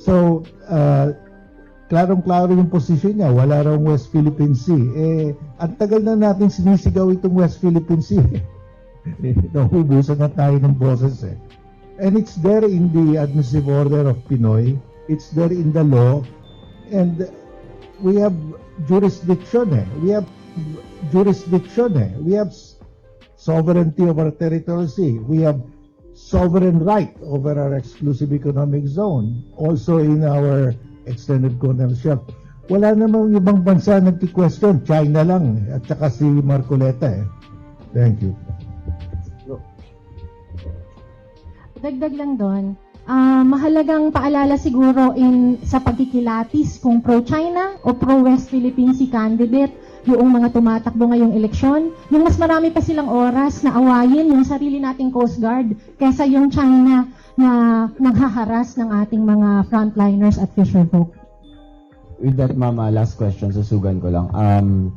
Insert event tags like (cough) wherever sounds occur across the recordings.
So, uh, klarong-klaro yung posisyon niya. Wala raw West Philippine Sea. Eh, ang tagal na natin sinisigaw itong West Philippine Sea. (laughs) Nahubusan na tayo ng boses eh. And it's there in the administrative order of Pinoy. It's there in the law. And we have jurisdiction eh. We have jurisdiction eh. We have sovereignty over our territorial sea. We have sovereign right over our exclusive economic zone. Also in our extended shelf. Wala namang ibang bansa nagki-question. China lang at saka si Marcoleta eh. Thank you. Dagdag lang doon, ah, mahalagang paalala siguro in sa pagkikilatis kung pro-China o pro-West Philippine Sea candidate yung mga tumatakbo ngayong eleksyon, yung mas marami pa silang oras na awayin yung sarili nating Coast Guard kesa yung China na naghaharas ng ating mga frontliners at fisherfolk. With that, Mama, last question, susugan ko lang. Um,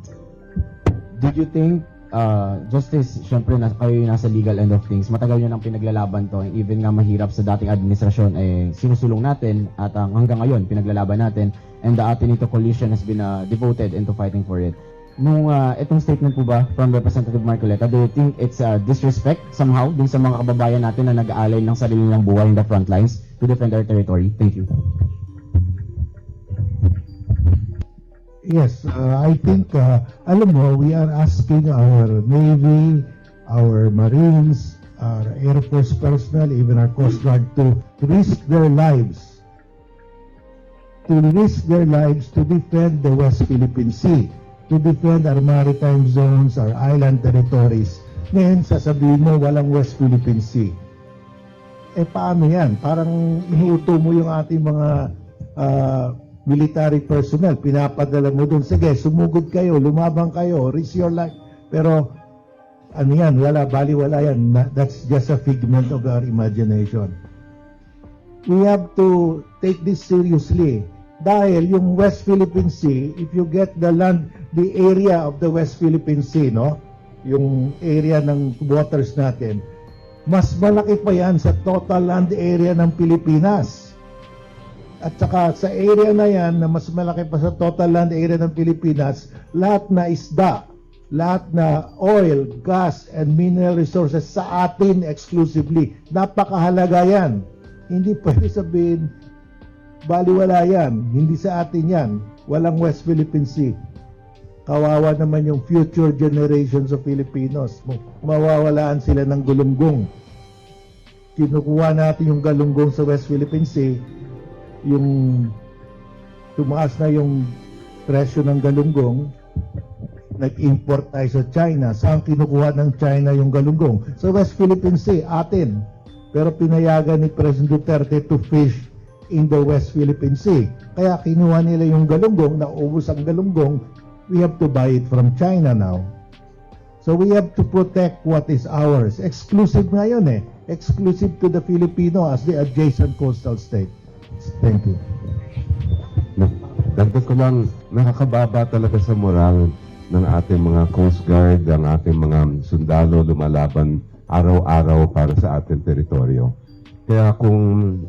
did you think, uh, Justice, syempre, na, kayo yung nasa legal end of things, matagal nyo nang pinaglalaban to, even nga mahirap sa dating administrasyon, eh, sinusulong natin, at ang hanggang ngayon, pinaglalaban natin, and the Atenito Coalition has been uh, devoted into fighting for it. Nung uh, itong statement po ba from Representative Marcoleta, do you think it's uh, disrespect somehow dun sa mga kababayan natin na nag-aalay ng sarili ng buhay in the front lines to defend our territory? Thank you. Yes, uh, I think, uh, alam mo, we are asking our Navy, our Marines, our Air Force personnel, even our Coast Guard to risk their lives, to risk their lives to defend the West Philippine Sea, to defend our maritime zones, our island territories. Ngayon, sasabihin mo, walang West Philippine Sea. Eh, paano yan? Parang inuuto mo yung ating mga ah, military personnel. Pinapadala mo doon. Sige, sumugod kayo, lumabang kayo, risk your life. Pero, ano yan? Wala, bali wala yan. That's just a figment of our imagination. We have to take this seriously. Dahil yung West Philippine Sea, if you get the land, the area of the West Philippine Sea, no? Yung area ng waters natin, mas malaki pa yan sa total land area ng Pilipinas. At saka sa area na yan, na mas malaki pa sa total land area ng Pilipinas, lahat na isda, lahat na oil, gas, and mineral resources sa atin exclusively. Napakahalaga yan. Hindi pwede sabihin, baliwala yan. Hindi sa atin yan. Walang West Philippine Sea. Kawawa naman yung future generations of Filipinos. Mawawalaan sila ng gulunggong. Kinukuha natin yung galunggong sa West Philippine Sea, yung tumaas na yung presyo ng galunggong, nag-import tayo sa China. Saan kinukuha ng China yung galunggong? Sa West Philippine Sea, atin. Pero pinayagan ni President Duterte to fish in the West Philippine Sea. Kaya kinuha nila yung galunggong, naubos ang galunggong, we have to buy it from China now. So we have to protect what is ours. Exclusive na yun eh. Exclusive to the Filipino as the adjacent coastal state. Thank you. Dagdag ko lang, nakakababa talaga sa moral ng ating mga Coast Guard, ang ating mga sundalo lumalaban araw-araw para sa ating teritoryo. Kaya kung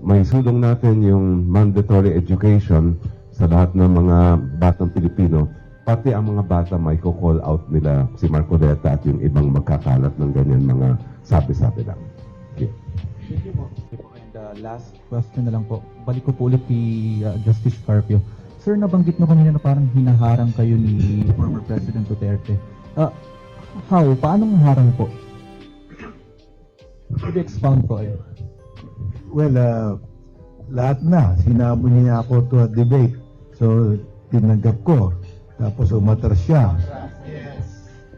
may sulong natin yung mandatory education sa lahat ng mga batang Pilipino, pati ang mga bata may call out nila si Marcoleta at yung ibang magkakalat ng ganyan mga sabi-sabi lang. Okay. And uh, last question na lang po. Balik ko po ulit kay uh, Justice Carpio. Sir, nabanggit nyo kanina na parang hinaharang kayo ni former President Duterte. Uh, how? Paano harang po? Could you expound po kayo? Well, uh, lahat na. Sinabo niya ako to a debate. So, tinanggap ko. Tapos umatras siya.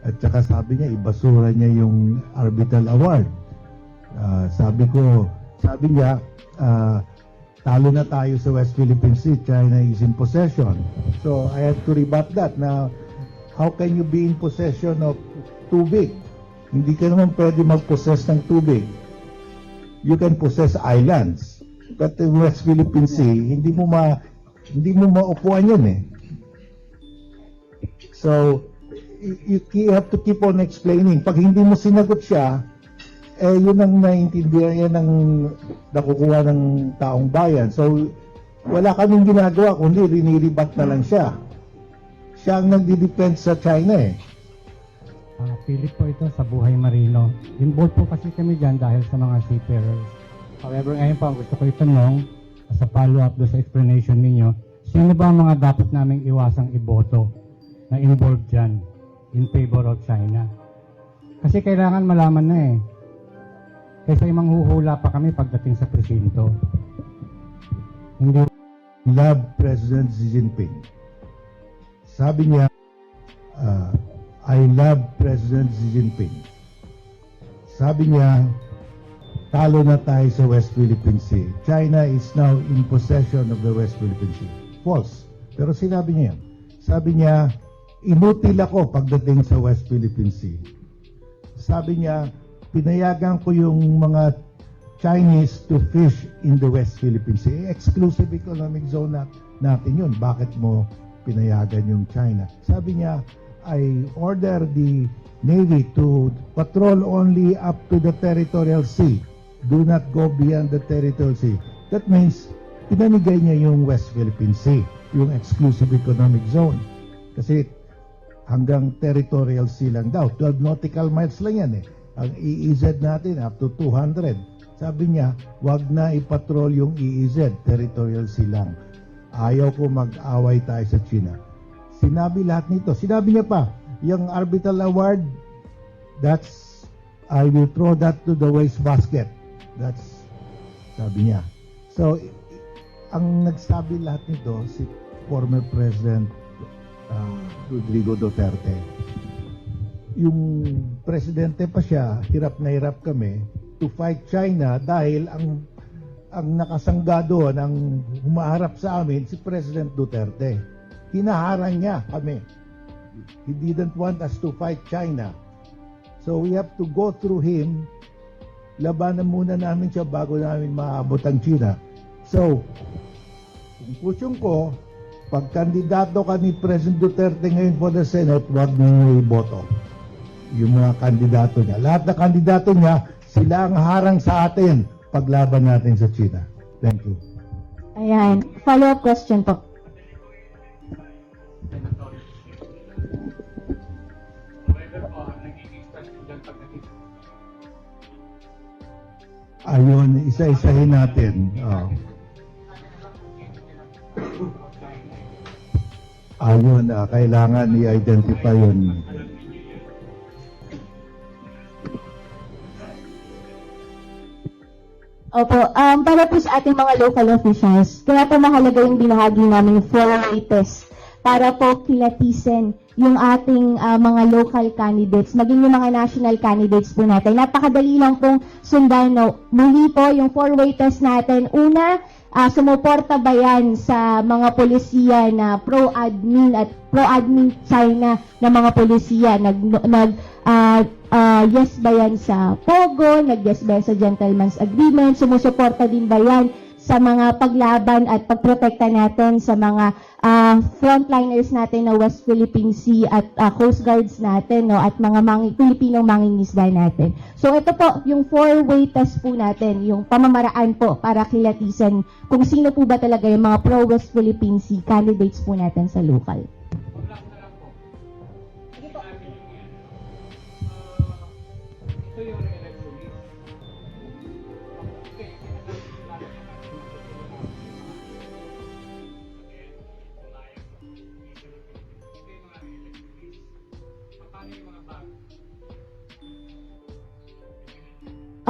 At saka sabi niya, ibasura niya yung arbitral award. Ah, sabi ko, sabi niya, ah, talo na tayo sa West Philippine Sea, China is in possession. So, I had to rebut that. Now, how can you be in possession of tubig? Hindi ka naman pwede mag-possess ng tubig you can possess islands. But the West Philippine Sea, hindi mo ma hindi mo maupuan yun eh. So, you, you have to keep on explaining. Pag hindi mo sinagot siya, eh yun ang naiintindihan, yan ang nakukuha ng taong bayan. So, wala kaming ginagawa, kundi riniribat na lang siya. Siya ang nagdi-depend sa China eh. Ah, Philip po ito sa Buhay Marino. Involved po kasi kami dyan dahil sa mga seafarers. However, ngayon po, gusto ko itanong, as a follow-up do sa explanation ninyo, sino ba ang mga dapat naming iwasang iboto na involved dyan in favor of China? Kasi kailangan malaman na eh. Kaysa yung manghuhula pa kami pagdating sa presinto. Hindi love President Xi Jinping. Sabi niya, uh, I love President Xi Jinping. Sabi niya, talo na tayo sa West Philippine Sea. China is now in possession of the West Philippine Sea. False. Pero sinabi niya yan. Sabi niya, inutil ako pagdating sa West Philippine Sea. Sabi niya, pinayagan ko yung mga Chinese to fish in the West Philippine Sea. Exclusive economic zone nat natin yun. Bakit mo pinayagan yung China? Sabi niya, I order the Navy to patrol only up to the territorial sea. Do not go beyond the territorial sea. That means, pinanigay niya yung West Philippine Sea, yung exclusive economic zone. Kasi hanggang territorial sea lang daw. 12 nautical miles lang yan eh. Ang EEZ natin up to 200. Sabi niya, wag na ipatrol yung EEZ, territorial sea lang. Ayaw ko mag-away tayo sa China. Sinabi lahat nito. Sinabi niya pa, yung arbitral award, that's, I will throw that to the waste basket. That's, sabi niya. So, ang nagsabi lahat nito, si former President uh, Rodrigo Duterte. Yung presidente pa siya, hirap na hirap kami to fight China dahil ang ang nakasangga doon, ang humaharap sa amin, si President Duterte. Hinaharang niya kami. He didn't want us to fight China. So we have to go through him. Labanan muna namin siya bago namin maabot ang China. So, pusyong ko, pag kandidato ka ni President Duterte ngayon for the Senate, huwag mo iboto. Yung mga kandidato niya. Lahat na kandidato niya, sila ang harang sa atin paglaban natin sa China. Thank you. Ayan. Follow-up question po. Ayun, isa-isahin natin. Oh. Ayun, ah, kailangan i-identify yun. Opo, um, para po sa ating mga local officials, kaya po mahalaga yung binahagi namin four-way test para po kilatisin yung ating ah, mga local candidates, maging yung mga national candidates po natin. Napakadali lang pong sundan. No? Muli po yung four-way test natin. Una, ah, sumuporta ba yan sa mga polisiya na pro-admin at pro-admin China na mga polisiya? Nag, nag ah, ah, yes ba yan sa POGO? Nag-yes ba yan sa Gentleman's Agreement? Sumusuporta din ba yan sa mga paglaban at pagprotekta natin sa mga ah, frontliners natin na West Philippine Sea at ah, Coast Guards natin no at mga mangi, Pilipinong mangingisda natin. So ito po yung four-way test po natin, yung pamamaraan po para kilatisan kung sino po ba talaga yung mga pro-West Philippine Sea candidates po natin sa local.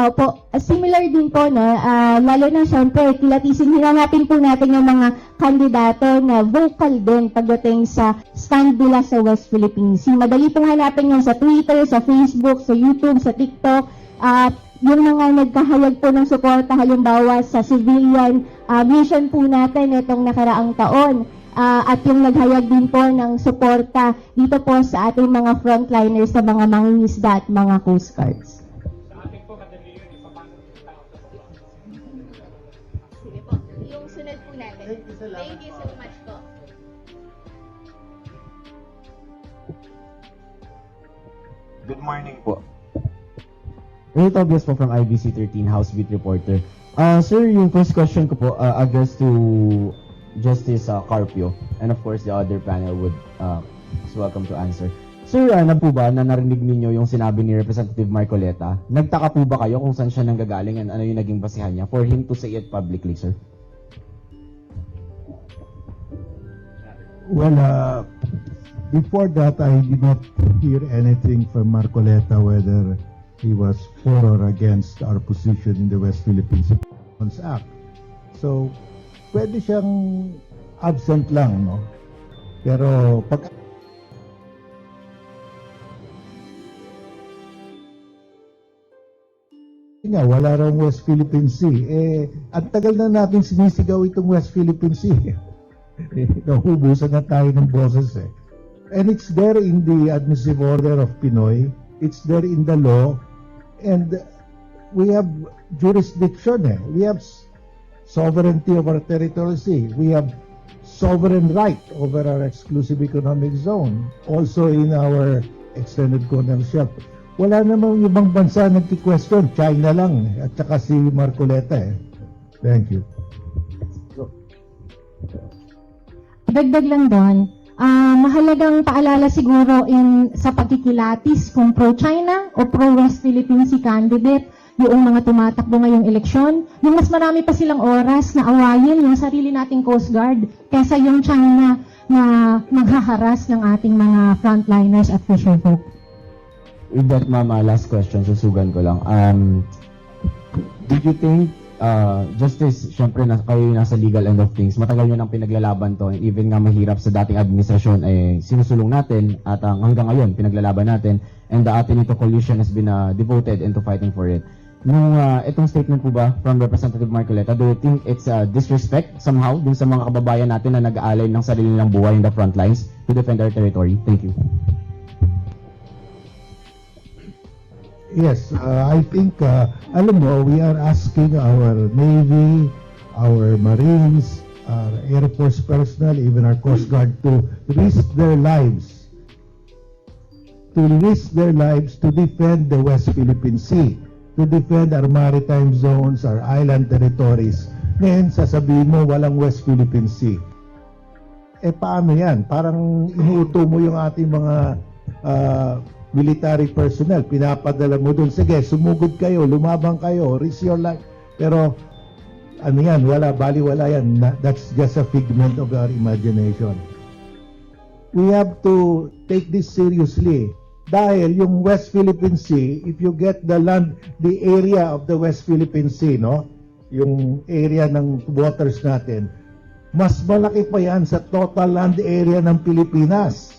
Opo, uh, similar din po, no? Ah, lalo na syempre, kilatisin, hinanapin po natin yung mga kandidato na vocal din pagdating sa stand nila sa West Philippine Sea. Madali pong hanapin yan sa Twitter, sa Facebook, sa YouTube, sa TikTok. At yung mga nagkahayag po ng suporta halimbawa sa civilian ah, mission po natin itong nakaraang taon. Ah, at yung naghayag din po ng suporta dito po sa ating mga frontliners sa mga mangingisda at mga coast guards. Good morning po. Ray Tobias po from IBC 13 House Beat Reporter. Ah, sir, yung first question ko po uh, addressed to Justice uh, Carpio, and of course the other panel would uh, is welcome to answer. Sir, ano po ba na narinig ninyo yung sinabi ni Representative Marcoleta? Nagtaka po ba kayo kung saan siya nanggagaling and ano yung naging basihan niya for him to say it publicly, sir? Well, uh, before that, I did not hear anything from Marcoleta whether he was for or against our position in the West Philippine Citizens Act. So, pwede siyang absent lang, no? Pero pag nga, wala raw West Philippine Sea. Eh, ang tagal na natin sinisigaw itong West Philippine Sea. (laughs) Eh, Nauubusan na tayo ng boses eh. And it's there in the admissive order of Pinoy. It's there in the law. And we have jurisdiction eh. We have sovereignty over our territorial sea. We have sovereign right over our exclusive economic zone. Also in our extended colonial shelf. Wala namang ibang bansa nagki-question. China lang eh. At saka si Marcoleta eh. Thank you. Dagdag lang doon, ah, mahalagang paalala siguro in sa pagkikilatis kung pro-China o pro-West Philippine si candidate, yung mga tumatakbo ngayong eleksyon, yung mas marami pa silang oras na awayin yung sarili nating Coast Guard kesa yung China na maghaharas ng ating mga frontliners at fisherfolk. With that, mama, last question, susugan ko lang. Um, did you think, uh, Justice, syempre, na, kayo nasa legal end of things, matagal nyo nang pinaglalaban to, even nga mahirap sa dating administrasyon, eh, sinusulong natin, at ang hanggang ngayon, pinaglalaban natin, and the Atenito Coalition has been uh, devoted into fighting for it. Nung uh, itong statement po ba from Representative Marcoleta, do you think it's uh, disrespect somehow dun sa mga kababayan natin na nag-aalay ng sarili nilang buhay in the front lines to defend our territory? Thank you. Yes, uh, I think, uh, alam mo, we are asking our Navy, our Marines, our Air Force personnel, even our Coast Guard to risk their lives, to risk their lives to defend the West Philippine Sea, to defend our maritime zones, our island territories. Ngayon, sasabihin mo, walang West Philippine Sea. Eh, paano yan? Parang inuuto mo yung ating mga ah, military personnel. Pinapadala mo doon. Sige, sumugod kayo, lumabang kayo, risk your life. Pero, ano yan, wala, baliwala yan. That's just a figment of our imagination. We have to take this seriously. Dahil yung West Philippine Sea, if you get the land, the area of the West Philippine Sea, no? Yung area ng waters natin, mas malaki pa yan sa total land area ng Pilipinas.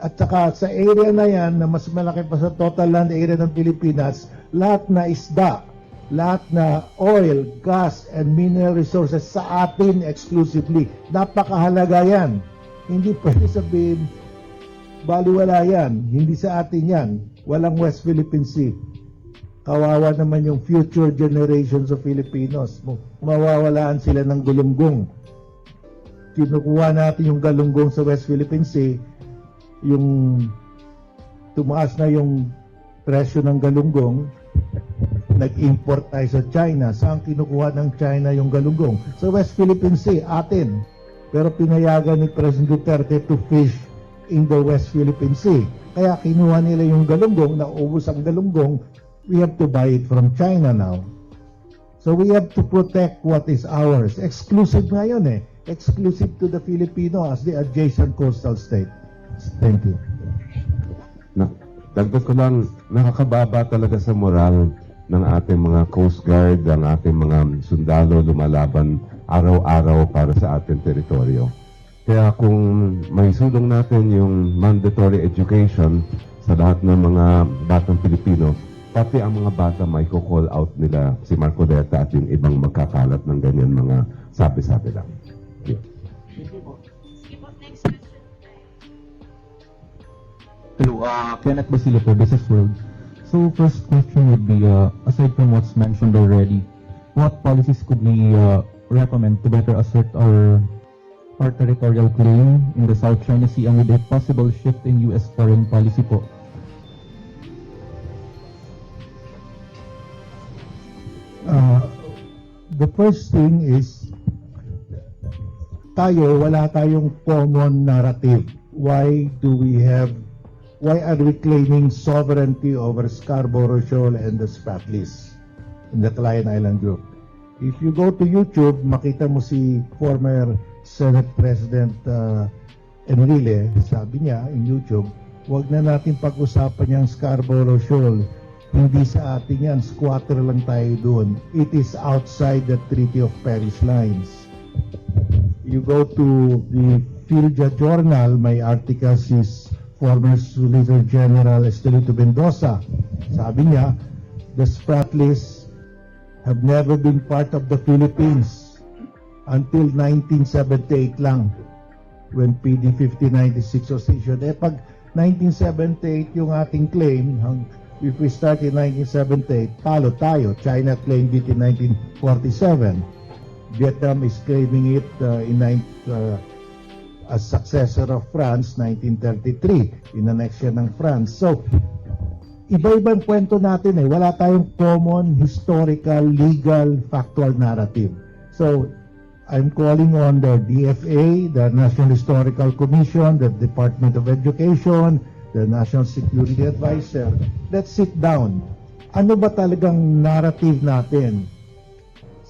At saka sa area na yan, na mas malaki pa sa total land area ng Pilipinas, lahat na isda, lahat na oil, gas, and mineral resources sa atin exclusively. Napakahalaga yan. Hindi pwede sabihin, baliwala yan. Hindi sa atin yan. Walang West Philippine Sea. Kawawa naman yung future generations of Filipinos. Mawawalaan sila ng gulunggong. Kinukuha natin yung galunggong sa West Philippine Sea, yung tumaas na yung presyo ng galunggong, nag-import tayo sa China. Saan kinukuha ng China yung galunggong? Sa West Philippine Sea, atin. Pero pinayagan ni President Duterte to fish in the West Philippine Sea. Kaya kinuha nila yung galunggong, naubos ang galunggong, we have to buy it from China now. So we have to protect what is ours. Exclusive nga yun eh. Exclusive to the Filipino as the adjacent coastal state. Thank you. na, dagdag ko lang, nakakababa talaga sa moral ng ating mga Coast Guard, ang ating mga sundalo lumalaban araw-araw para sa ating teritoryo. Kaya kung may sulong natin yung mandatory education sa lahat ng mga batang Pilipino, pati ang mga bata may call out nila si Marcoleta at yung ibang magkakalat ng ganyan mga sabi-sabi lang. Thank Hello, uh, Kenneth Basile po, Business World. So first question would be, uh, aside from what's mentioned already, what policies could we uh, recommend to better assert our our territorial claim in the South China Sea and with a possible shift in U.S. foreign policy po? Uh, the first thing is tayo, wala tayong common narrative. Why do we have, why are we claiming sovereignty over Scarborough Shoal and the Spratlys in the Calayan Island Group? If you go to YouTube, makita mo si former Senate President uh, Enrile, sabi niya in YouTube, wag na natin pag-usapan yung Scarborough Shoal. Hindi sa atin yan, squatter lang tayo doon. It is outside the Treaty of Paris lines. You go to the Philja Journal, may article si former Solicitor General Estelito Mendoza. Sabi niya, the Spratlys have never been part of the Philippines until 1978 lang when PD 5096 was issued. Eh pag 1978 yung ating claim, if we start in 1978, talo tayo. China claimed it in 1947. Vietnam is claiming it uh, in nine, uh, as successor of France 1933 in annexion ng France. So iba-ibang kwento natin eh. Wala tayong common historical, legal, factual narrative. So, I'm calling on the DFA, the National Historical Commission, the Department of Education, the National Security Advisor. Let's sit down. Ano ba talagang narrative natin?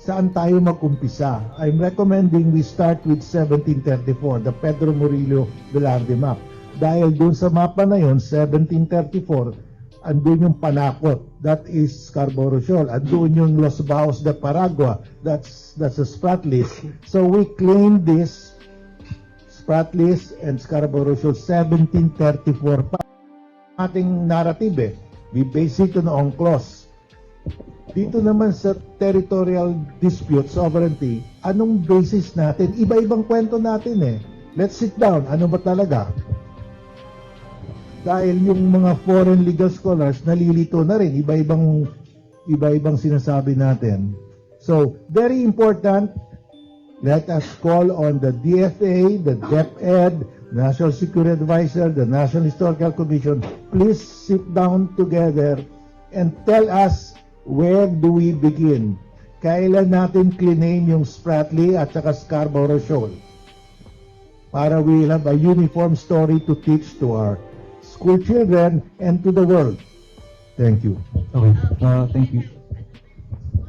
Saan tayo mag-umpisa? I'm recommending we start with 1734, the Pedro Murillo Velarde map. Dahil dun sa mapa na yon 1734, andun yung Panakot, that is Scarborough Shoal. Andun yung Los Baos de Paragua, that's, that's a Spratlys. So we claim this Spratlys and Scarborough Shoal 1734 pa ating narrative eh. We base it on UNCLOS. Dito naman sa territorial dispute, sovereignty, anong basis natin? Iba-ibang kwento natin eh. Let's sit down. Ano ba talaga? Dahil yung mga foreign legal scholars nalilito na rin. Iba-ibang iba-ibang sinasabi natin. So, very important, let us call on the DFA, the DepEd, National Security Advisor, the National Historical Commission. Please sit down together and tell us where do we begin? Kailan natin claim yung Spratly at saka Scarborough Shoal? Para we have a uniform story to teach to our school children and to the world. Thank you. Okay, uh, thank you.